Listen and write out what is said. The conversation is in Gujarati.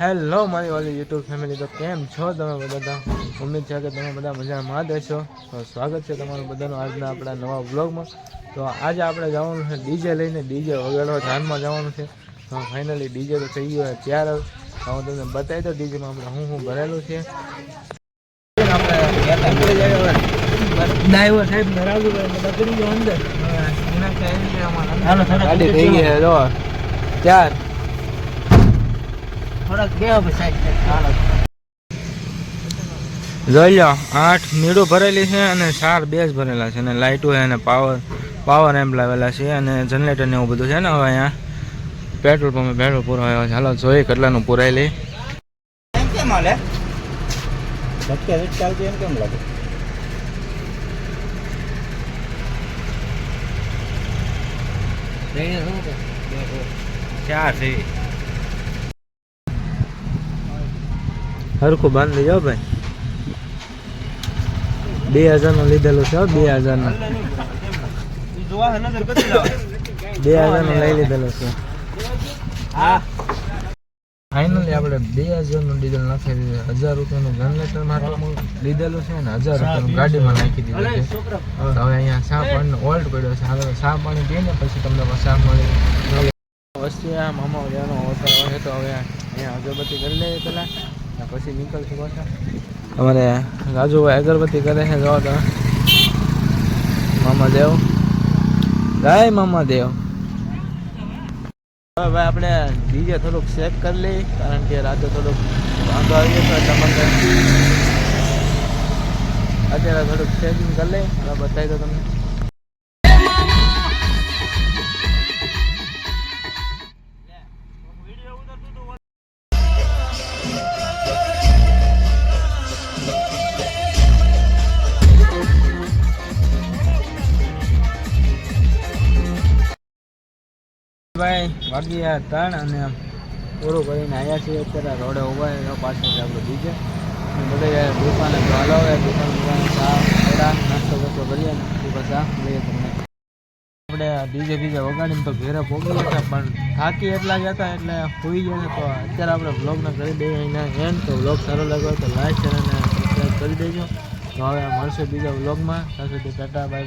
હેલો મારી વાલી યુટ્યુબ ફેમિલી તો કેમ છો તમે બધા? ઉમ્મીદ છે કે તમે બધા મજામાં દેશો તો સ્વાગત છે તમારું બધાનું આજના આપણા નવા બ્લોગમાં તો આજે આપણે જવાનું છે ડીજે લઈને. ડીજે વગાડવા જાનમાં જવાનું છે. તો ફાઇનલી ડીજે તો થઈ ગયો ત્યારે. હું તમને બતાવી દઉં ડીજેમાં આપણે હું હું ભરેલું છે. ડ્રાઈવર સાહેબ ધરાવ્યું બધા કરી ગયો અંદર. ચાર થોડાક બે હવે સાહેબ હાલો જોઈ લો આઠ મીડું ભરેલી છે અને ચાર બેઝ ભરેલા છે અને લાઇટો છે અને પાવર પાવર એમ્પ લાવેલા છે અને જનરેટર ને એવું બધું છે ને હવે અહીંયા. પેટ્રોલ પંપે પેટ્રોલ પુરાવ્યો છે. હાલો જોઈએ કેટલાનું પુરાય લઈ કેમ હાલે? એમ કેમ લાગે? ચાર છે. હરખું બાંધી જાઓ ભાઈ. બે હજારનું લીધેલું છે બે હજારનું લાવ બે હજારનું લઈ લીધેલું છે. ફાઇનલી આપણે બે હજારનું ડીઝલ નાખી દીધું. હજાર રૂપિયાનું જનરેટર માટે લીધેલું છે ને હજાર રૂપિયાનું ગાડીમાં નાખી દીધું છે. હવે અહીંયા સા પાણીનો ઓલ્ટ પડ્યો છે. હવે સા પાણી પીને પછી તમને સા મળી વસ્તુ આ મામા લેવાનો હોતા હોય તો હવે અહીંયા અગરબત્તી કરી લઈએ પહેલાં ને પછી નીકળશું પાછા. અમારે રાજુભાઈ અગરબત્તી કરે છે જો તમે. મામા દેવ. ગાય મામા દેવ. હવે ભાઈ આપણે ડીજે થોડુંક ચેક કરી લઈએ, કારણ કે રાતે થોડુંક વાંધો આવી ગયો તો તમારે અત્યારે થોડુંક ચેકિંગ કરી લઈએ. બતાવી દો તમને. ભાઈ આપણું બસ્તો કરીએ ને બીજે વગાડીને તો ઘેરે પહોંચી ગયા પણ થાકી એટલા ગયા હતા એટલે હોઈ ગયા તો અત્યારે આપણે બ્લોગને કરી દઈએ. એના તો બ્લોગ સારો લાગ્યો તો લાઈક શેર અને કરી દેજો. તો હવે મળશે બીજા બ્લોગમાં ત્યાં સુધી ટાટા બાય બાય